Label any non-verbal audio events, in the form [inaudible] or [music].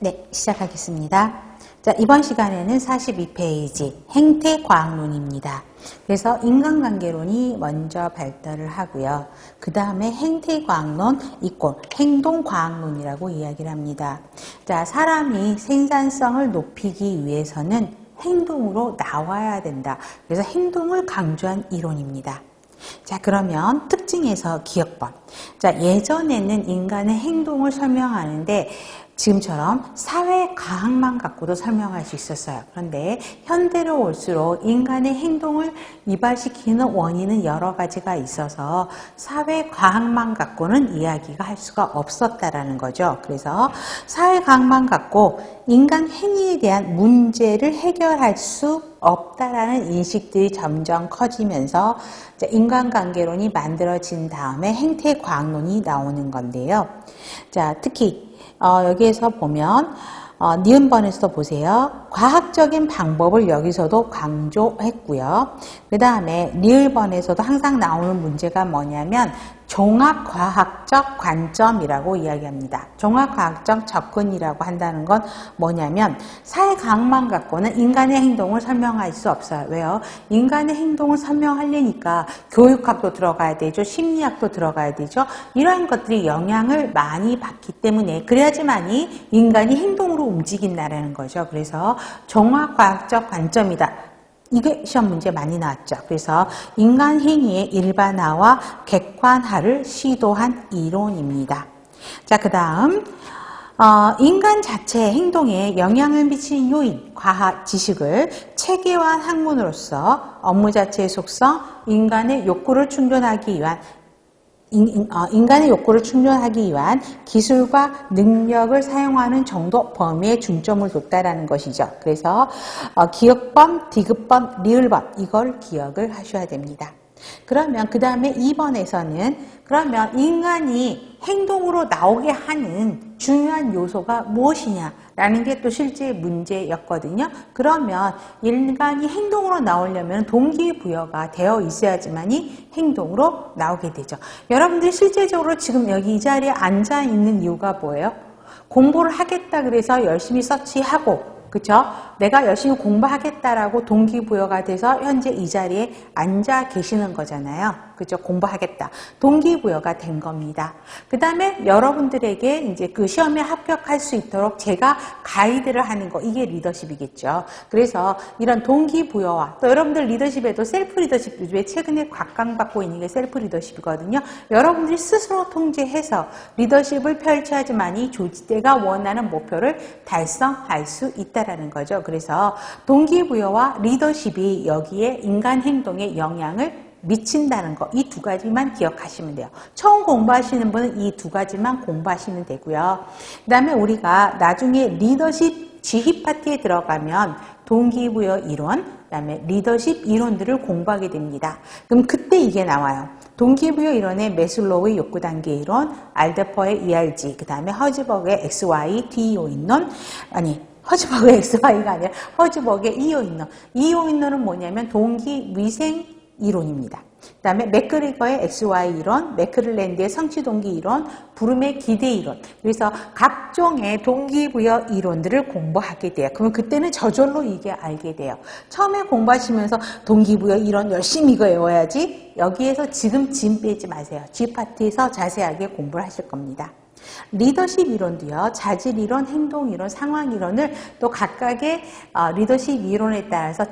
네, 시작하겠습니다. 자, 이번 시간에는 42페이지 행태과학론입니다. 그래서 인간관계론이 먼저 발달을 하고요. 그 다음에 행태과학론 이꼴 행동과학론이라고 이야기를 합니다. 자, 사람이 생산성을 높이기 위해서는 행동으로 나와야 된다. 그래서 행동을 강조한 이론입니다. 자, 그러면 특징에서 기억법. 자, 예전에는 인간의 행동을 설명하는데 지금처럼 사회 과학만 갖고도 설명할 수 있었어요. 그런데 현대로 올수록 인간의 행동을 이발시키는 원인은 여러 가지가 있어서 사회 과학만 갖고는 이야기가 할 수가 없었다라는 거죠. 그래서 사회 과학만 갖고 인간 행위에 대한 문제를 해결할 수 없다라는 인식들이 점점 커지면서 인간관계론이 만들어진 다음에 행태과학론이 나오는 건데요. 자, 특히 어, 여기에서 보면 어, 니은번에서도 보세요. 과학적인 방법을 여기서도 강조했고요. 그 다음에 리을번에서도 항상 나오는 문제가 뭐냐면 종합과학적 관점이라고 이야기합니다. 종합과학적 접근이라고 한다는 건 뭐냐면 사회과학만 갖고는 인간의 행동을 설명할 수 없어요. 왜요? 인간의 행동을 설명하려니까 교육학도 들어가야 되죠. 심리학도 들어가야 되죠. 이러한 것들이 영향을 많이 받기 때문에 그래야지만이 인간이 행동으로 움직인다는 거죠. 그래서 종합과학적 관점이다. 이게 시험 문제 많이 나왔죠. 그래서 인간 행위의 일반화와 객관화를 시도한 이론입니다. 자, 그 다음 어, 인간 자체의 행동에 영향을 미치는 요인, 과학 지식을 체계화한 학문으로서 업무 자체의 속성, 인간의 욕구를 충족하기 위한 어, 인간의 욕구를 충족하기 위한 기술과 능력을 사용하는 정도 범위에 중점을 뒀다라는 것이죠. 그래서 어, 기억범, 디귿범, 리을범 이걸 기억을 하셔야 됩니다. 그러면 그 다음에 2번에서는 그러면 인간이 행동으로 나오게 하는 중요한 요소가 무엇이냐라는 게 또 실제 문제였거든요. 그러면 인간이 행동으로 나오려면 동기부여가 되어 있어야지만이 행동으로 나오게 되죠. 여러분들이 실제적으로 지금 여기 이 자리에 앉아 있는 이유가 뭐예요? 공부를 하겠다 그래서 열심히 서치하고 그쵸? 내가 열심히 공부하겠다라고 동기부여가 돼서 현재 이 자리에 앉아 계시는 거잖아요. 그죠? 공부하겠다. 동기부여가 된 겁니다. 그 다음에 여러분들에게 이제 그 시험에 합격할 수 있도록 제가 가이드를 하는 거, 이게 리더십이겠죠. 그래서 이런 동기부여와 또 여러분들 리더십에도 셀프 리더십, 요즘에 최근에 각광받고 있는 게 셀프 리더십이거든요. 여러분들이 스스로 통제해서 리더십을 펼쳐야지만이 조직대가 원하는 목표를 달성할 수 있다라는 거죠. 그래서 동기부여와 리더십이 여기에 인간 행동에 영향을 미친다는 거 이 두 가지만 기억하시면 돼요. 처음 공부하시는 분은 이 두 가지만 공부하시면 되고요. 그 다음에 우리가 나중에 리더십 지휘 파트에 들어가면 동기부여 이론, 그 다음에 리더십 이론들을 공부하게 됩니다. 그럼 그때 이게 나와요. 동기부여 이론의 메슬로우의 욕구 단계 이론, 알데퍼의 ERG, 그 다음에 허즈버그의 XY, DEO 이론, 아니 허즈버그의 XY가 [laughs] 아니라 허즈버그의. EO 이론은 뭐냐면 동기 위생 이론입니다. 그 다음에 맥그리거의 XY 이론, 맥클랜드의 성취동기 이론, 부름의 기대 이론. 그래서 각종의 동기부여 이론들을 공부하게 돼요. 그러면 그때는 저절로 이게 알게 돼요. 처음에 공부하시면서 동기부여 이론 열심히 이거 외워야지 여기에서 지금 짐 빼지 마세요. G파트에서 자세하게 공부를 하실 겁니다. 리더십 이론도요, 자질 이론, 행동 이론, 상황 이론을 또 각각의 어, 리더십 이론에 따라서